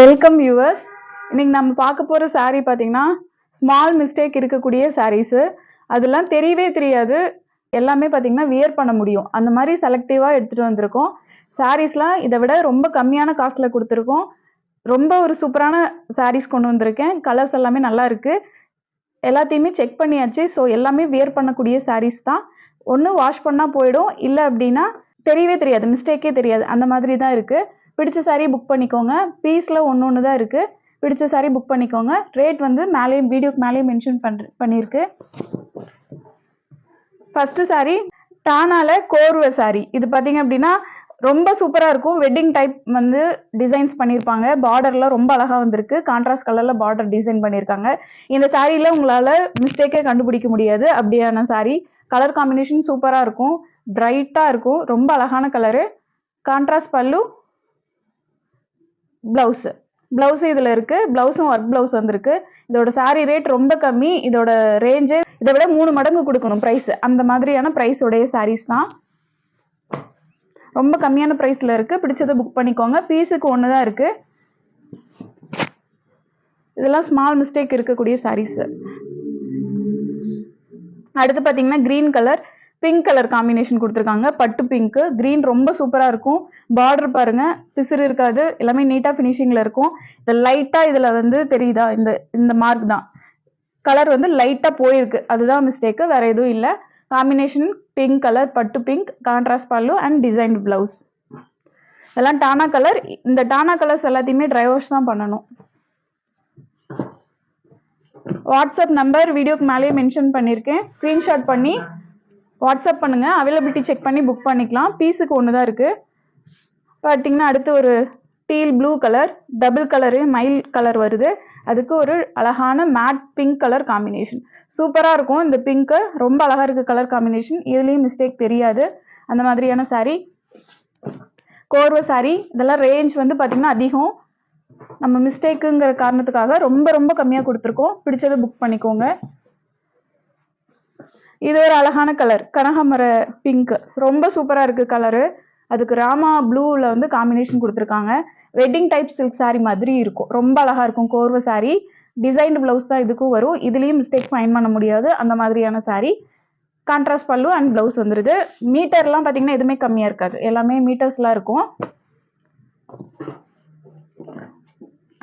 Welcome viewers இன்னைக்கு நம்ம பார்க்க போகிற saree பார்த்தீங்கன்னா ஸ்மால் மிஸ்டேக் இருக்கக்கூடிய சாரீஸு அதெல்லாம் தெரியவே தெரியாது. எல்லாமே பார்த்தீங்கன்னா வியர் பண்ண முடியும். அந்த மாதிரி செலக்டிவாக எடுத்துகிட்டு வந்திருக்கோம். சாரீஸ்லாம் இதை விட ரொம்ப கம்மியான காஸ்ட்டில் கொடுத்துருக்கோம். ரொம்ப ஒரு சூப்பரான சாரீஸ் கொண்டு வந்திருக்கேன். கலர்ஸ் எல்லாமே நல்லா இருக்குது எல்லாத்தையுமே செக் பண்ணியாச்சு. ஸோ எல்லாமே வியர் பண்ணக்கூடிய சாரீஸ் தான். ஒன்று வாஷ் பண்ணால் போயிடும். இல்லை அப்படின்னா தெரியவே தெரியாது. மிஸ்டேக்கே தெரியாது. அந்த மாதிரி தான் இருக்குது பிடிச்ச saree புக் பண்ணிக்கோங்க. பீஸில் ஒன்று ஒன்று தான் இருக்குது பிடிச்ச சாரீ புக் பண்ணிக்கோங்க. ரேட் வந்து மேலேயும் வீடியோக்கு மேலேயும் மென்ஷன் பண்ற பண்ணியிருக்கு ஃபஸ்ட்டு saree டானால கோர்வை saree. இது பார்த்தீங்க அப்படின்னா ரொம்ப சூப்பராக இருக்கும். வெட்டிங் டைப் வந்து டிசைன்ஸ் பண்ணியிருப்பாங்க பார்டர்லாம் ரொம்ப அழகாக வந்திருக்கு. கான்ட்ராஸ்ட் கலரில் பார்டர் டிசைன் பண்ணியிருக்காங்க இந்த சாரியில் உங்களால் மிஸ்டேக்கே கண்டுபிடிக்க முடியாது. அப்படியான saree. கலர் காம்பினேஷன் சூப்பராக இருக்கும். பிரைட்டாக இருக்கும். ரொம்ப அழகான கலரு கான்ட்ராஸ்ட் பல்லு ப்ளவுஸு ப்ளவுஸு இதில் இருக்குது ப்ளவுஸும் ஒர்க் ப்ளவுஸ் வந்திருக்கு. இதோட சாரீ ரேட் ரொம்ப கம்மி. இதோட ரேஞ்சு இதை விட மூணு மடங்கு கொடுக்கணும் ப்ரைஸ் அந்த மாதிரியான ப்ரைஸ் உடைய சாரீஸ் தான். ரொம்ப கம்மியான ப்ரைஸில் இருக்குது பிடிச்சதை புக் பண்ணிக்கோங்க. பீஸுக்கு ஒன்று தான் இருக்குது இதெல்லாம் ஸ்மால் மிஸ்டேக் இருக்கக்கூடிய சாரீஸு அடுத்து பார்த்தீங்கன்னா green colour pink colour combination கொடுத்துருக்காங்க. பட்டு பிங்க்கு க்ரீன் ரொம்ப சூப்பராக இருக்கும். பார்டர் பாருங்கள் பிசிறு இருக்காது. எல்லாமே நீட்டாக ஃபினிஷிங்கில் இருக்கும். இது லைட்டாக இதில் வந்து தெரியுதா? இந்த இந்த மார்க் தான். கலர் வந்து லைட்டாக போயிருக்கு. அதுதான் மிஸ்டேக்கு வேறு எதுவும் இல்லை. காம்பினேஷன் பிங்க் கலர் பட்டு பிங்க் கான்ட்ராஸ்ட் பல்லு அண்ட் டிசைன் பிளவுஸ் இதெல்லாம் டானா கலர் இந்த டானா கலர்ஸ் எல்லாத்தையுமே ட்ரை வாஷ் தான் பண்ணணும். வாட்ஸ்அப் நம்பர் வீடியோக்கு மேலேயே மென்ஷன் பண்ணியிருக்கேன். ஸ்க்ரீன்ஷாட் பண்ணி வாட்ஸ்அப் பண்ணுங்க. அவைலபிலிட்டி செக் பண்ணி புக் பண்ணிக்கலாம். பீஸுக்கு ஒன்று தான் இருக்குது பார்த்தீங்கன்னா அடுத்து ஒரு teal blue colour double colour மயில் கலர் வருது. அதுக்கு ஒரு அழகான மேட் பிங்க் கலர் காம்பினேஷன் சூப்பராக இருக்கும் இந்த பிங்க்கு ரொம்ப அழகாக இருக்குது கலர் காம்பினேஷன் இதுலேயும் மிஸ்டேக் தெரியாது. அந்த மாதிரியான சாரீ கோர்வை சாரீ இதெல்லாம் ரேஞ்ச் வந்து பார்த்திங்கன்னா அதிகம். நம்ம மிஸ்டேக்குங்கிற காரணத்துக்காக ரொம்ப ரொம்ப கம்மியாக கொடுத்துருக்கோம். பிடிச்சதை புக் பண்ணிக்கோங்க. இது ஒரு அழகான கலர் கனகமர பிங்க் ரொம்ப சூப்பராக இருக்குது கலரு அதுக்கு ராமா ப்ளூவில் வந்து காம்பினேஷன் கொடுத்துருக்காங்க. வெட்டிங் டைப் சில்க் சாரீ மாதிரி இருக்கும். ரொம்ப அழகாக இருக்கும். கோர்வை saree. டிசைன்டு ப்ளவுஸ் தான் இதுக்கும் வரும். இதுலேயும் மிஸ்டேக் ஃபைன் பண்ண முடியாது. அந்த மாதிரியான saree. கான்ட்ராஸ்ட் பல்லு அண்ட் ப்ளவுஸ் வந்துடுது மீட்டர்லாம் பார்த்தீங்கன்னா எதுவுமே கம்மியாக இருக்காது. எல்லாமே மீட்டர்ஸ்லாம் இருக்கும்.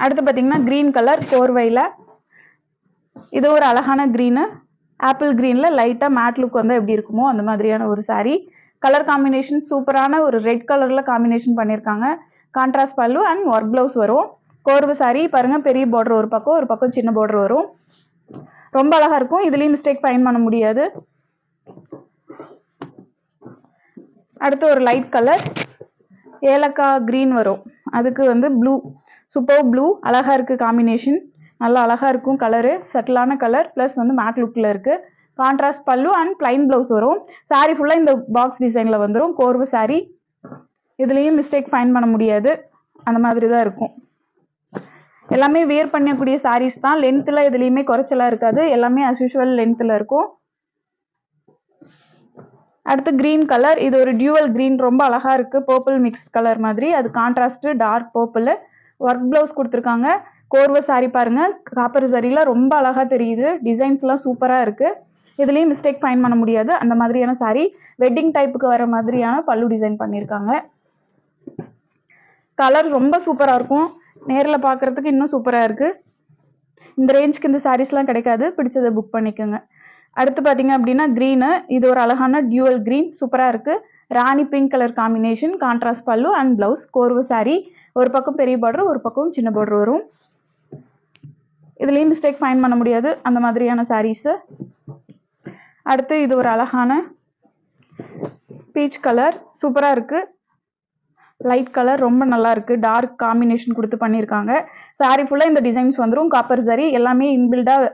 அடுத்து பார்த்தீங்கன்னா க்ரீன் கலர் கோர்வையில். இது ஒரு அழகான க்ரீனு ஆப்பிள் க்ரீனில் லைட்டாக மேட் லுக் வந்தால் எப்படி இருக்குமோ அந்த மாதிரியான ஒரு சாரீ கலர் காம்பினேஷன் சூப்பரான ஒரு ரெட் கலரில் காம்பினேஷன் பண்ணியிருக்காங்க கான்ட்ராஸ்ட் பல்லு அண்ட் ஒர்க் ப்ளவுஸ் வரும். கோர்வு சாரீ பாருங்கள் பெரிய பார்டர் ஒரு பக்கம் ஒரு பக்கம் சின்ன பார்டர் வரும். ரொம்ப அழகாக இருக்கும். இதுலேயும் மிஸ்டேக் ஃபைன் பண்ண முடியாது. அடுத்து ஒரு லைட் கலர் ஏலக்காய் க்ரீன் வரும். அதுக்கு வந்து ப்ளூ சூப்பர் ப்ளூ அழகாக இருக்குது காம்பினேஷன் நல்லா அழகாக இருக்கும் கலரு சட்டிலான கலர் ப்ளஸ் வந்து மேட் லுக்கில் இருக்குது கான்ட்ராஸ்ட் பல்லு அண்ட் ப்ளைன் ப்ளவுஸ் வரும். சாரீ ஃபுல்லாக இந்த பாக்ஸ் டிசைனில் வந்துடும் கோர்வு சாரீ இதுலேயும் மிஸ்டேக் ஃபைன் பண்ண முடியாது. அந்த மாதிரி தான் இருக்கும். எல்லாமே வியர் பண்ணக்கூடிய சாரீஸ் தான். லென்த்தில் எதுலேயுமே குறைச்சலாக இருக்காது. எல்லாமே அஸ் யூஷுவல் லென்த்தில் இருக்கும். அடுத்து க்ரீன் கலர் இது ஒரு டியூவல் க்ரீன் ரொம்ப அழகாக இருக்குது பர்பிள் மிக்ஸ்ட் கலர் மாதிரி. அது contrast dark purple work blouse கொடுத்துருக்காங்க. கோர்வை சாரி பாருங்க. காப்பர் சரியில் ரொம்ப அழகா தெரியுது. டிசைன்ஸ்லாம் சூப்பராக இருக்கு. இதுலேயும் மிஸ்டேக் ஃபைன் பண்ண முடியாது. அந்த மாதிரியான சாரி வெட்டிங் டைப்புக்கு வர மாதிரியான பல்லு டிசைன் பண்ணியிருக்காங்க கலர் ரொம்ப சூப்பராக இருக்கும். நேரில் பார்க்குறதுக்கு இன்னும் சூப்பராக இருக்குது இந்த ரேஞ்சுக்கு இந்த சாரீஸ்லாம் கிடைக்காது. பிடிச்சதை புக் பண்ணிக்கோங்க. அடுத்து பார்த்தீங்க அப்படின்னா க்ரீனு இது ஒரு அழகான டியூவல் க்ரீன் சூப்பராக இருக்குது ராணி பிங்க் கலர் காம்பினேஷன் கான்ட்ராஸ்ட் பல்லு அண்ட் ப்ளவுஸ் கோர்வு saree. ஒரு பக்கம் பெரிய பார்டர் ஒரு பக்கம் சின்ன பார்டர் வரும். இதுலேயும் மிஸ்டேக் ஃபைன் பண்ண முடியாது. அந்த மாதிரியான சாரீஸு அடுத்து இது ஒரு அழகான பீச் கலர் சூப்பராக இருக்குது லைட் கலர் ரொம்ப நல்லா இருக்கு. டார்க் காம்பினேஷன் கொடுத்து பண்ணியிருக்காங்க saree ஃபுல்லாக இந்த டிசைன்ஸ் வந்துடும் காப்பர் சாரி எல்லாமே இன்பில்டாக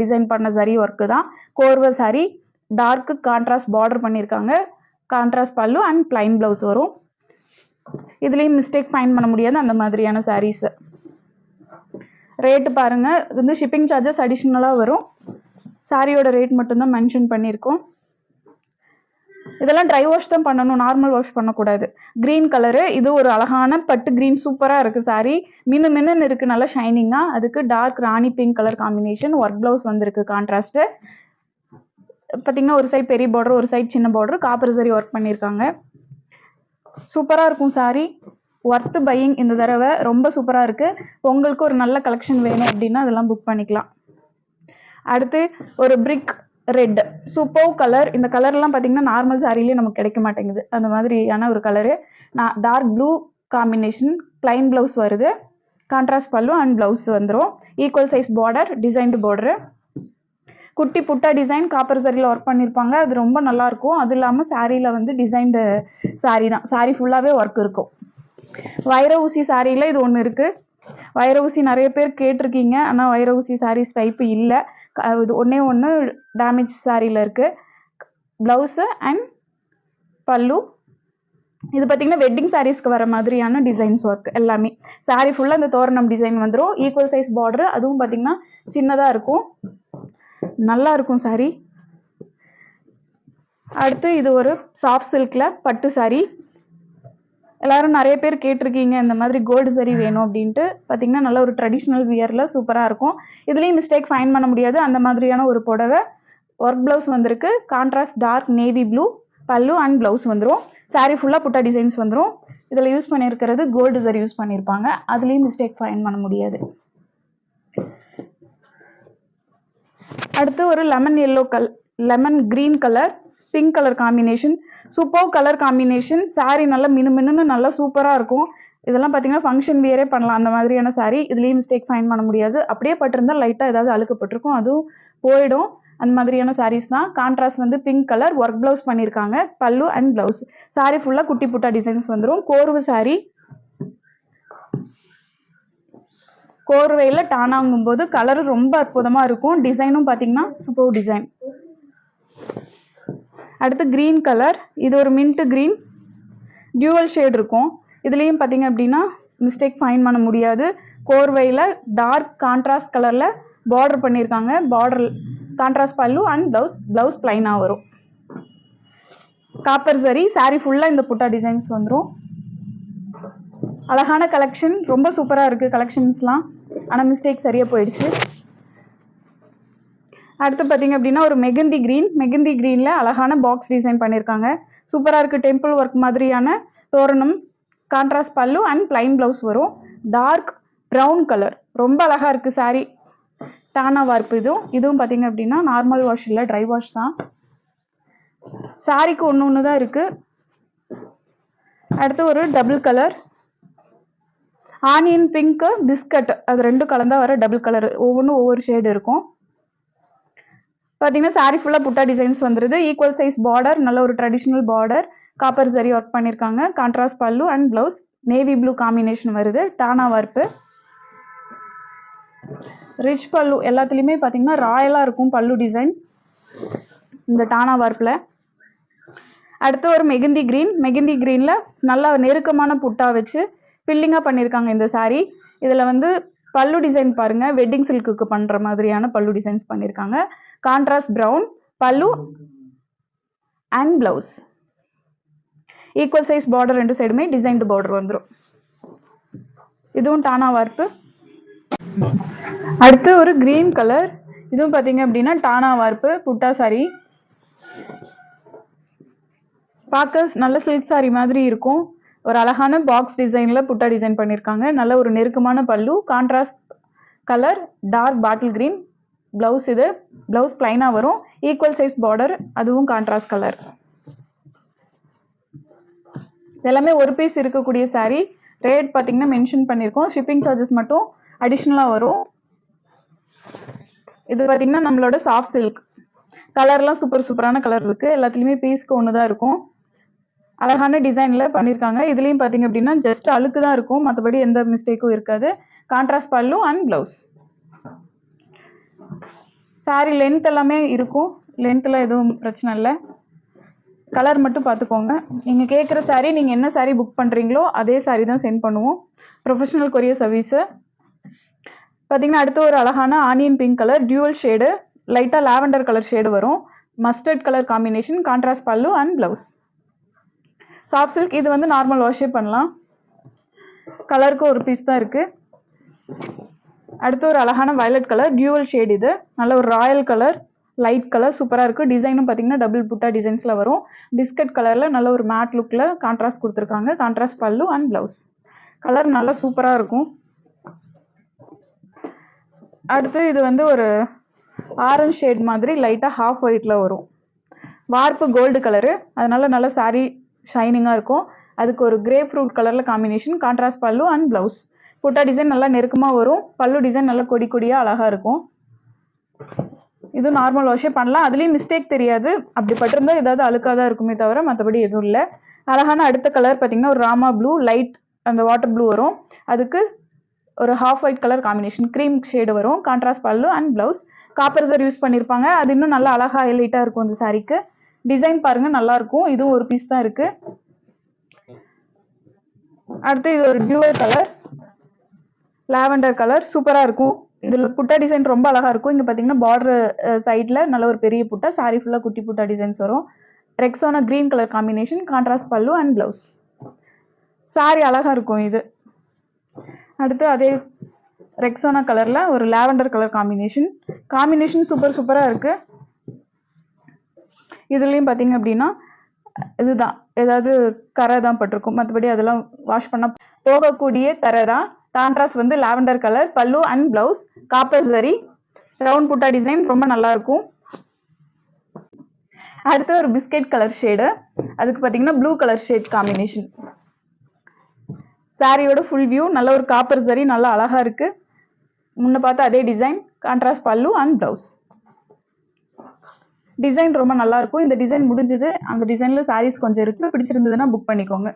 டிசைன் பண்ண சாரி ஒர்க்கு தான். கோர்வை சாரி டார்க்கு கான்ட்ராஸ்ட் பார்டர் பண்ணியிருக்காங்க கான்ட்ராஸ்ட் பல்லு அண்ட் பிளைன் ப்ளவுஸ் வரும். இதுலேயும் மிஸ்டேக் ஃபைன் பண்ண முடியாது. அந்த மாதிரியான சாரீஸு ரேட்டு பாருங்கள் இது வந்து ஷிப்பிங் சார்ஜஸ் அடிஷ்னலாக வரும். சாரியோட ரேட் மட்டும்தான் மென்ஷன் பண்ணியிருக்கோம். இதெல்லாம் ட்ரை வாஷ் தான் பண்ணணும். நார்மல் வாஷ் பண்ணக்கூடாது. க்ரீன் கலரு இது ஒரு அழகான பட்டு க்ரீன் சூப்பராக இருக்குது சாரி மின்னு மின்னு இருக்குது நல்லா ஷைனிங்காக அதுக்கு டார்க் ராணி pink colour combination work blouse வந்திருக்கு கான்ட்ராஸ்ட்டு பார்த்தீங்கன்னா ஒரு சைட் பெரிய பார்டர் ஒரு சைட் சின்ன பார்டர் காப்பர் சரி ஒர்க் பண்ணியிருக்காங்க. சூப்பராக இருக்கும் சாரி ஒர்த்து பையிங் இந்த தடவை ரொம்ப சூப்பராக இருக்குது உங்களுக்கு ஒரு நல்ல கலெக்ஷன் வேணும் அப்படின்னா அதெல்லாம் புக் பண்ணிக்கலாம். அடுத்து ஒரு பிரிக் ரெட் சூப்பர் கலர் இந்த கலர்லாம் பார்த்தீங்கன்னா நார்மல் சாரிலேயே நமக்கு கிடைக்க மாட்டேங்குது. அந்த மாதிரியான ஒரு கலரு நான் dark blue combination plain blouse வருது. கான்ட்ராஸ்ட் பல்லு அண்ட் ப்ளவுஸ் வந்துடும் equal size border designed border குட்டி புட்டா டிசைன் காப்பர் சாரியில் ஒர்க் பண்ணியிருப்பாங்க அது ரொம்ப நல்லாயிருக்கும் அது இல்லாமல் சாரியில் வந்து டிசைன்டு சாரி தான். சாரி ஃபுல்லாகவே ஒர்க் இருக்கும். வைர ஊசி சாரியில் இது ஒன்று இருக்குது வைர ஊசி நிறைய பேர் கேட்டிருக்கீங்க. ஆனால் வைர ஊசி சாரீஸ் டைப்பு இல்லை. இது ஒன்றே ஒன்று டேமேஜ் சாரியில் இருக்குது ப்ளவுஸு அண்ட் பல்லு. இது பார்த்தீங்கன்னா வெட்டிங் சாரீஸ்க்கு வர மாதிரியான டிசைன்ஸ் ஒர்க் எல்லாமே. சாரீ ஃபுல்லாக அந்த தோரணம் டிசைன் வந்துடும் ஈக்குவல் சைஸ் பார்டர் அதுவும் பார்த்தீங்கன்னா சின்னதாக இருக்கும். நல்லா இருக்கும் சாரீ அடுத்து இது ஒரு சாஃப்ட் சில்கில் பட்டு சாரீ எல்லாரும் நிறைய பேர் கேட்டிருக்கீங்க இந்த மாதிரி கோல்டு சரி வேணும் அப்படின்ட்டு. பார்த்தீங்கன்னா நல்ல ஒரு ட்ரெடிஷ்னல் வியரில் சூப்பராக இருக்கும். இதுலேயும் மிஸ்டேக் ஃபைன் பண்ண முடியாது. அந்த மாதிரியான ஒரு புடவை ஒர்க் ப்ளவுஸ் வந்திருக்கு. Contrast dark navy blue pallu and blouse வந்துடும் சாரீ ஃபுல்லாக புட்டா டிசைன்ஸ் வந்துடும் இதில் யூஸ் பண்ணியிருக்கிறது கோல்டு சரி யூஸ் பண்ணியிருப்பாங்க அதுலேயும் மிஸ்டேக் ஃபைன் பண்ண முடியாது. அடுத்து ஒரு லெமன் எல்லோ கல் lemon green colour pink colour combination super colour combination sari நல்லா மினுமின்னு நல்லா சூப்பராக இருக்கும். இதெல்லாம் பார்த்தீங்கன்னா ஃபங்க்ஷன் வியரே பண்ணலாம். அந்த மாதிரியான சாரீ இதுலேயும் மிஸ்டேக் ஃபைன் பண்ண முடியாது. அப்படியே பட்டிருந்தால் லைட்டாக ஏதாவது அழுக்கப்பட்டிருக்கும். அதுவும் போயிடும். அந்த மாதிரியான சாரீஸ் தான். கான்ட்ராஸ்ட் வந்து பிங்க் கலர் ஒர்க் ப்ளவுஸ் பண்ணியிருக்காங்க பல்லு அண்ட் ப்ளவுஸ் சாரீ ஃபுல்லாக குட்டி புட்டா டிசைன்ஸ் வந்துடும் கோர்வு சாரீ கோர்வையில் டானாங்கும் போது ரொம்ப அற்புதமாக இருக்கும். டிசைனும் பார்த்தீங்கன்னா சூப்பர் டிசைன் அடுத்து க்ரீன் கலர் இது ஒரு மின்ட்டு க்ரீன் டியூவல் ஷேட் இருக்கும். இதுலேயும் பார்த்தீங்க அப்படின்னா மிஸ்டேக் ஃபைன் பண்ண முடியாது. கோர்வையில் டார்க் கான்ட்ராஸ்ட் கலரில் பார்டர் பண்ணியிருக்காங்க border contrast pallu and blouse blouse ப்ளைனாக வரும். காப்பர் சரி சாரீ ஃபுல்லாக இந்த புட்டா டிசைன்ஸ் வந்துடும் அழகான கலெக்ஷன் ரொம்ப சூப்பராக இருக்குது கலெக்ஷன்ஸ்லாம் ஆனால் மிஸ்டேக் சரியாக போயிடுச்சு. அடுத்து பார்த்தீங்க அப்படின்னா ஒரு மெகந்தி க்ரீன் மெகந்தி க்ரீனில் அழகான பாக்ஸ் டிசைன் பண்ணியிருக்காங்க சூப்பராக இருக்குது டெம்பிள் ஒர்க் மாதிரியான தோரணம். Contrast pallu and plain blouse வரும். டார்க் ப்ரௌன் கலர் ரொம்ப அழகாக இருக்குது சாரீ டானா வார்ப்பு இதுவும் இதுவும் பார்த்தீங்க அப்படின்னா நார்மல் வாஷ் இல்லை ட்ரை வாஷ் தான். சாரிக்கு ஒன்று ஒன்று தான் இருக்குது அடுத்து ஒரு double colour onion pink biscuit அது ரெண்டும் கலந்தால் வர டபுள் கலர் ஒவ்வொன்றும் ஒவ்வொரு ஷேடு இருக்கும். பார்த்தீங்கன்னா சாரி ஃபுல்லாக புட்டா டிசைன்ஸ் வந்துருது. ஈக்குவல் சைஸ் பார்டர் நல்ல ஒரு traditional border copper zari work பண்ணியிருக்காங்க contrast pallu and blouse navy blue combination வருது. டானா வர்ப்பு ரிச் பல்லு எல்லாத்துலேயுமே பார்த்தீங்கன்னா ராயலாக இருக்கும் பல்லு டிசைன் இந்த டானா வர்ப்பில் அடுத்து ஒரு மெகந்தி க்ரீன் மெகந்தி க்ரீனில் நல்லா நெருக்கமான புட்டா வச்சு ஃபில்லிங்காக பண்ணியிருக்காங்க இந்த சாரீ இதில் வந்து பல்லு டிசைன் பாருங்கள் வெட்டிங் சில்க்குக்கு பண்ணுற மாதிரியான பல்லு டிசைன்ஸ் பண்ணியிருக்காங்க contrast brown pallu and blouse equal size border ரெண்டு சைடுமே டிசைன்டு பார்டர் வந்துடும் இதுவும் டானா வார்ப்பு. அடுத்து ஒரு கிரீன் கலர் இதுவும் பார்த்தீங்க அப்படின்னா டானா வார்ப்பு புட்டா சாரி பார்க்க நல்ல சில்க் சாரி மாதிரி இருக்கும். ஒரு அழகான பாக்ஸ் டிசைனில் புட்டா டிசைன் பண்ணியிருக்காங்க நல்ல ஒரு நெருக்கமான pallu. Contrast colour dark bottle green blouse இது. ப்ளவுஸ் பிளைனாக வரும். ஈக்குவல் சைஸ் பார்டர் அதுவும் கான்ட்ராஸ்ட் கலர் எல்லாமே ஒரு பீஸ் இருக்கக்கூடிய சாரீ ரேட் பார்த்தீங்கன்னா மென்ஷன் பண்ணியிருக்கோம் ஷிப்பிங் சார்ஜஸ் மட்டும் அடிஷ்னலாக வரும். இது பார்த்தீங்கன்னா நம்மளோட சாஃப்ட் சில்க் கலர்லாம் சூப்பர் சூப்பரான கலர் இருக்குது எல்லாத்துலேயுமே பீஸ்க்கு ஒன்று தான் இருக்கும். அழகான டிசைனில் பண்ணியிருக்காங்க இதுலேயும் பார்த்தீங்க அப்படின்னா ஜஸ்ட் அழுக்கு தான் இருக்கும். மற்றபடி எந்த மிஸ்டேக்கும் இருக்காது. கான்ட்ராஸ்ட் பல்லும் அண்ட் ப்ளவுஸ் சாரி லென்த் எல்லாமே இருக்கும். லென்த்தில் எதுவும் பிரச்சனை இல்லை. கலர் மட்டும் பார்த்துக்கோங்க. நீங்கள் கேட்குற சாரீ நீங்கள் என்ன சாரீ புக் பண்ணுறீங்களோ அதே சாரீ தான் சென்ட் பண்ணுவோம். ப்ரொஃபஷனல் கொரியர் சர்வீஸு பார்த்தீங்கன்னா அடுத்து ஒரு அழகான onion pink colour dual shade லைட்டாக லாவெண்டர் கலர் ஷேடு வரும். Mustard colour combination contrast pallu and blouse soft silk இது வந்து நார்மல் வாஷே பண்ணலாம். கலருக்கு ஒரு பீஸ் தான் இருக்குது அடுத்து ஒரு அழகான வயலட் கலர் டியூவல் ஷேட் இது. நல்ல ஒரு ராயல் கலர் லைட் கலர் சூப்பராக இருக்குது டிசைனும் பார்த்தீங்கன்னா டபுள் புட்டா டிசைன்ஸில் வரும். பிஸ்கட் கலரில் நல்ல ஒரு மேட் லுக்கில் கான்ட்ராஸ்ட் கொடுத்துருக்காங்க. கான்ட்ராஸ்ட் பல்லு அண்ட் ப்ளவுஸ் கலர் நல்லா சூப்பராக இருக்கும். அடுத்து இது வந்து ஒரு ஆரஞ்ச் ஷேட் மாதிரி லைட்டாக ஹாஃப் ஒயிட்டில் வரும். வார்ப்பு கோல்டு கலரு அதனால் நல்ல சாரீ ஷைனிங்காக இருக்கும். அதுக்கு ஒரு கிரே ஃப்ரூட் கலரில் combination contrast pallu and blouse butta design நல்லா நெருக்கமாக வரும். பல்லு டிசைன் நல்லா கொடி கொடியாக அழகாக இருக்கும். இது நார்மல் வாஷே பண்ணலாம். அதுலேயும் மிஸ்டேக் தெரியாது. அப்படி பட்டிருந்தா ஏதாவது அழுக்காக தான் இருக்குமே தவிர மற்றபடி எதுவும் இல்லை. அழகான அடுத்த கலர் பார்த்திங்கன்னா ஒரு ராமா ப்ளூ லைட் அந்த வாட்டர் ப்ளூ வரும். அதுக்கு ஒரு half white colour combination cream shade வரும். கான்ட்ராஸ்ட் பல்லு அண்ட் ப்ளவுஸ் காப்பரிசர் யூஸ் பண்ணியிருப்பாங்க அது இன்னும் நல்லா அழகாக ஹைலைட்டாக இருக்கும் அந்த சாரீக்கு டிசைன் பாருங்கள் நல்லாயிருக்கும் இதுவும் ஒரு பீஸ் தான் இருக்குது அடுத்து இது ஒரு டியூவல் கலர் லாவெண்டர் கலர் சூப்பராக இருக்கும். இதில் புட்டா டிசைன் ரொம்ப அழகாக இருக்கும். இங்கே பார்த்தீங்கன்னா பார்டர் சைடில் நல்ல ஒரு பெரிய புட்டா சாரி ஃபுல்லாக குட்டி புட்டா டிசைன்ஸ் வரும். Rexona green colour combination contrast pallu and blouse sari அழகாக இருக்கும் இது. அடுத்து அதே ரெக்ஸோனா கலரில் ஒரு lavender colour combination combination super சூப்பராக இருக்குது இதுலேயும் பார்த்தீங்க அப்படின்னா இதுதான். ஏதாவது கரை தான் பட்டிருக்கும். மற்றபடி அதெல்லாம் வாஷ் பண்ண போகக்கூடிய கரை தான். கான்ட்ராஸ்ட் வந்து lavender colour pallu and blouse copper zari round butta design ரொம்ப நல்லா இருக்கும். அடுத்து ஒரு பிஸ்கெட் கலர் ஷேடு அதுக்கு பார்த்தீங்கன்னா ப்ளூ கலர் ஷேட் காம்பினேஷன் சாரியோட ஃபுல் வியூ நல்ல ஒரு காப்பர் சரி நல்லா அழகாக இருக்குது முன்ன பார்த்தா அதே design contrast pallu and blouse design ரொம்ப நல்லா இருக்கும். இந்த டிசைன் முடிஞ்சது. அந்த டிசைனில் சாரீஸ் கொஞ்சம் இருக்குது பிடிச்சிருந்ததுன்னா புக் பண்ணிக்கோங்க.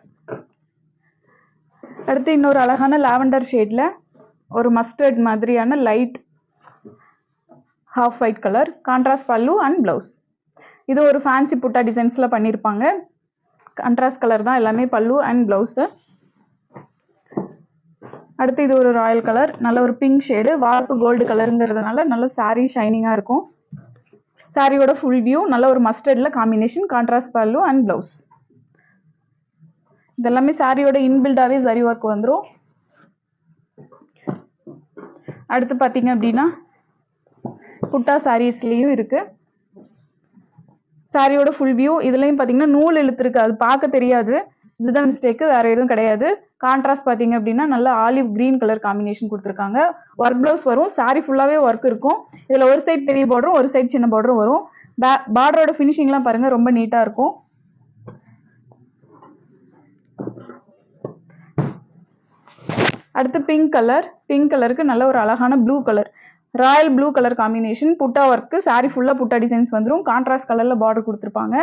அடுத்து இன்னொரு அழகான லாவெண்டர் ஷேடில் ஒரு மஸ்டர்ட் மாதிரியான light half white colour contrast pallu and blouse இது ஒரு ஃபேன்சி புட்டா டிசைன்ஸில் பண்ணியிருப்பாங்க கான்ட்ராஸ்ட் கலர் தான் எல்லாமே பல்லு அண்ட் ப்ளவுஸு அடுத்து இது ஒரு ராயல் கலர் நல்ல ஒரு பிங்க் ஷேடு வார்ப்பு கோல்டு கலருங்கிறதுனால நல்ல சாரீ ஷைனிங்காக இருக்கும். சாரியோட ஃபுல் வியூ நல்ல ஒரு மஸ்டர்டில் combination contrast pallu and blouse இதெல்லாமே சாரியோட இன்பில்டாவே சரி ஒர்க் வந்துடும் அடுத்து பார்த்தீங்க அப்படின்னா புட்டா சாரீஸ்லேயும் இருக்கு. சாரியோட ஃபுல் வியூ இதுலேயும் பார்த்தீங்கன்னா நூல் இழுத்துருக்கு. அது பார்க்க தெரியாது. இதுதான் மிஸ்டேக்கு வேற எதுவும் கிடையாது. கான்ட்ராஸ்ட் பார்த்தீங்க அப்படின்னா நல்லா ஆலிவ் கிரீன் கலர் காம்பினேஷன் கொடுத்துருக்காங்க. ஒர்க் ப்ளவுஸ் வரும். சாரி ஃபுல்லாகவே ஒர்க் இருக்கும். இதில் ஒரு சைட் பெரிய பார்டரும் ஒரு சைட் சின்ன பார்டரும் வரும். பார்டரோட ஃபினிஷிங்லாம் பாருங்கள் ரொம்ப நீட்டாக இருக்கும். அடுத்து பிங்க் கலர் பிங்க் கலருக்கு நல்ல ஒரு அழகான blue colour royal blue colour combination butta work sari ஃபுல்லாக புட்டா டிசைன்ஸ் வந்துடும் கான்ட்ராஸ்ட் கலரில் பார்டர் கொடுத்துருப்பாங்க.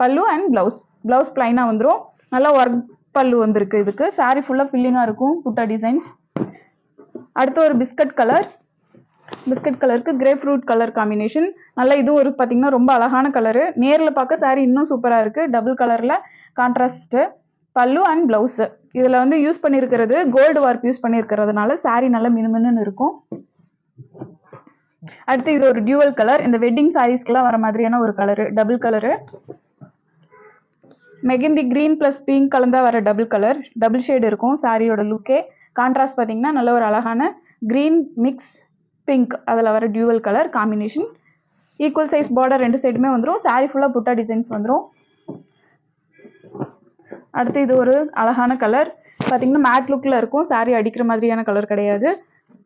பல்லு அண்ட் ப்ளவுஸ் ப்ளவுஸ் பிளைனாக வந்துடும் நல்லா ஒர்க் பல்லு வந்திருக்கு இதுக்கு. சாரி ஃபுல்லாக ஃபில்லிங்காக இருக்கும் புட்டா டிசைன்ஸ் அடுத்து ஒரு பிஸ்கட் கலர் பிஸ்கட் கலருக்கு கிரே ஃப்ரூட் கலர் காம்பினேஷன் நல்லா இதுவும் ஒரு பார்த்தீங்கன்னா ரொம்ப அழகான கலரு நேரில் பார்க்க சாரி இன்னும் சூப்பராக இருக்குது டபுள் கலரில் கான்ட்ராஸ்ட்டு பல்லு அண்ட் ப்ளவுஸு இதில் வந்து யூஸ் பண்ணியிருக்கிறது கோல்டு வார்ப் யூஸ் பண்ணியிருக்கிறதுனால saree நல்லா மினுமினுன்னு இருக்கும். அடுத்து இது ஒரு டியூவல் கலர் இந்த வெட்டிங் சாரீஸ்க்குலாம் வர மாதிரியான ஒரு colour double colour mehndi green plus pink கலந்தா வர டபுள் கலர் டபுள் ஷேட் இருக்கும் சாரியோட லுக்கே கான்ட்ராஸ்ட் பார்த்தீங்கன்னா நல்ல ஒரு அழகான கிரீன் மிக்ஸ் பிங்க் அதில் வர dual colour combination equal size border ரெண்டு சைடுமே வந்துடும் சாரீ ஃபுல்லாக புட்டா டிசைன்ஸ் வந்துடும் அடுத்து இது ஒரு அழகான கலர் பார்த்தீங்கன்னா மேட் லுக்கில் இருக்கும். சாரீ அடிக்கிற மாதிரியான கலர் கிடையாது.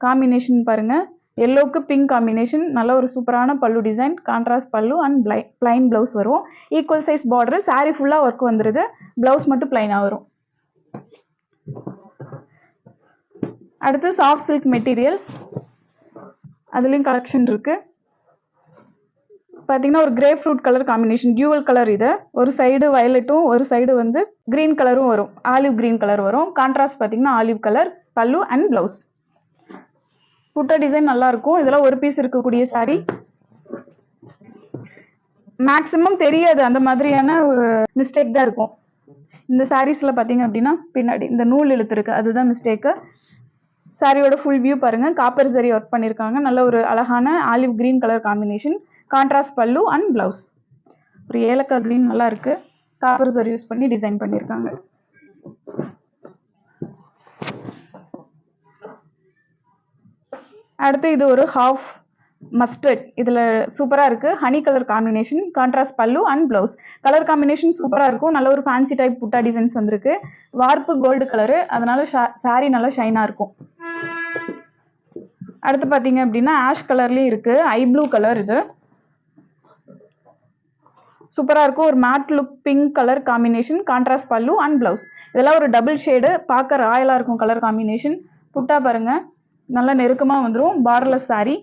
காம்பினேஷன் பாருங்கள் எல்லோவுக்கு பிங்க் காம்பினேஷன் நல்ல ஒரு சூப்பரான pallu design contrast pallu and ply plain blouse வரும். ஈக்குவல் சைஸ் பார்டர் சாரீ ஃபுல்லாக ஒர்க் வந்துடுது ப்ளவுஸ் மட்டும் பிளைனாக வரும். அடுத்து சாஃப்ட் சில்க் மெட்டீரியல் அதுலேயும் கலெக்ஷன் இருக்குது பார்த்தீங்கன்னா ஒரு grapefruit colour combination dual colour இது. ஒரு சைடு வயலட்டும் ஒரு சைடு வந்து க்ரீன் கலரும் வரும். ஆலிவ் க்ரீன் கலர் வரும். கான்ட்ராஸ்ட் பார்த்தீங்கன்னா olive colour pallu and blouse butta design நல்லாயிருக்கும் இதெல்லாம் ஒரு பீஸ் இருக்கக்கூடிய சாரீ மேக்ஸிமம் தெரியாது. அந்த மாதிரியான ஒரு மிஸ்டேக் தான் இருக்கும். இந்த சாரீஸில் பார்த்தீங்க அப்படின்னா பின்னாடி இந்த நூல் இழுத்துருக்கு அதுதான் மிஸ்டேக்கு சாரியோட ஃபுல் வியூ பாருங்கள் காப்பர் சரி ஒர்க் பண்ணியிருக்காங்க நல்ல ஒரு அழகான olive green colour combination contrast pallu and blouse ஒரு ஏலக்காய் க்ரீன் நல்லா இருக்கு. காப்பர் சர் யூஸ் பண்ணி டிசைன் பண்ணியிருக்காங்க அடுத்து இது ஒரு ஹாஃப் மஸ்டர்ட் இதில் சூப்பராக இருக்குது honey colour combination contrast pallu and blouse colour combination சூப்பராக இருக்கும். நல்ல ஒரு ஃபேன்சி டைப் புட்டா டிசைன்ஸ் வந்திருக்கு. வார்ப்பு கோல்டு கலரு அதனால சாரி நல்லா ஷைனாக இருக்கும். அடுத்து பார்த்தீங்க அப்படின்னா ஆஷ் கலர்லேயும் இருக்குது ஐ ப்ளூ கலர் இது. சூப்பராக இருக்கும். ஒரு matte look pink colour combination contrast pallu and blouse இதெல்லாம் ஒரு டபுள் ஷேடு பார்க்க ராயலாக இருக்கும் கலர் காம்பினேஷன் புட்டா பாருங்க. நல்லா நெருக்கமாக வந்துடும் பார்டர்லெஸ் saree.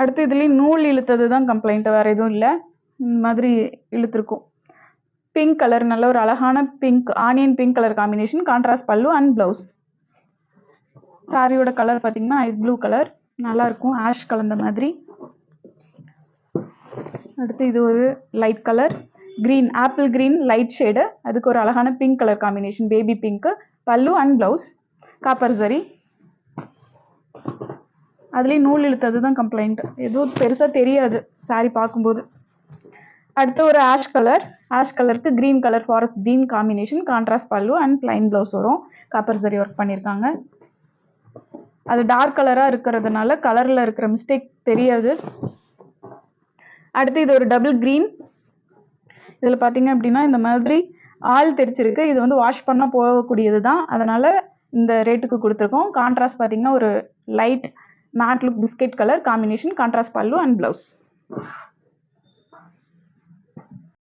அடுத்து இதுலேயும் நூல் இழுத்தது தான் கம்ப்ளைண்ட் வேறு எதுவும் இல்லை. இந்த மாதிரி இழுத்துருக்கும். பிங்க் கலர் நல்ல ஒரு அழகான pink onion pink colour combination contrast pallu and blouse சாரியோட கலர் பார்த்தீங்கன்னா ஐஸ் ப்ளூ கலர் நல்லாயிருக்கும் ஆஷ் கலந்த மாதிரி. அடுத்து இது ஒரு light colour green apple green light shade அதுக்கு ஒரு அழகான pink colour combination baby pink pallu and blouse copper zari அதுலேயும் நூல் இழுத்தது தான் கம்ப்ளைண்ட் எதுவும் பெருசாக தெரியாது சாரி பார்க்கும்போது. அடுத்து ஒரு ஆஷ் கலர் ஆஷ் கலருக்கு green colour forest green combination contrast pallu and plain blouse வரும். காப்பர் சரி ஒர்க் பண்ணியிருக்காங்க அது டார்க் கலராக இருக்கிறதுனால கலரில் இருக்கிற மிஸ்டேக் தெரியாது. அடுத்து இது ஒரு டபுள் க்ரீன் இதில் பார்த்தீங்க அப்படின்னா இந்த மாதிரி ஆள் தெரிச்சிருக்கு. இது வந்து வாஷ் பண்ணால் போகக்கூடியது தான் அதனால் இந்த ரேட்டுக்கு கொடுத்துருக்கோம். கான்ட்ராஸ்ட் பார்த்தீங்கன்னா ஒரு light matte look biscuit colour combination contrast pallu and blouse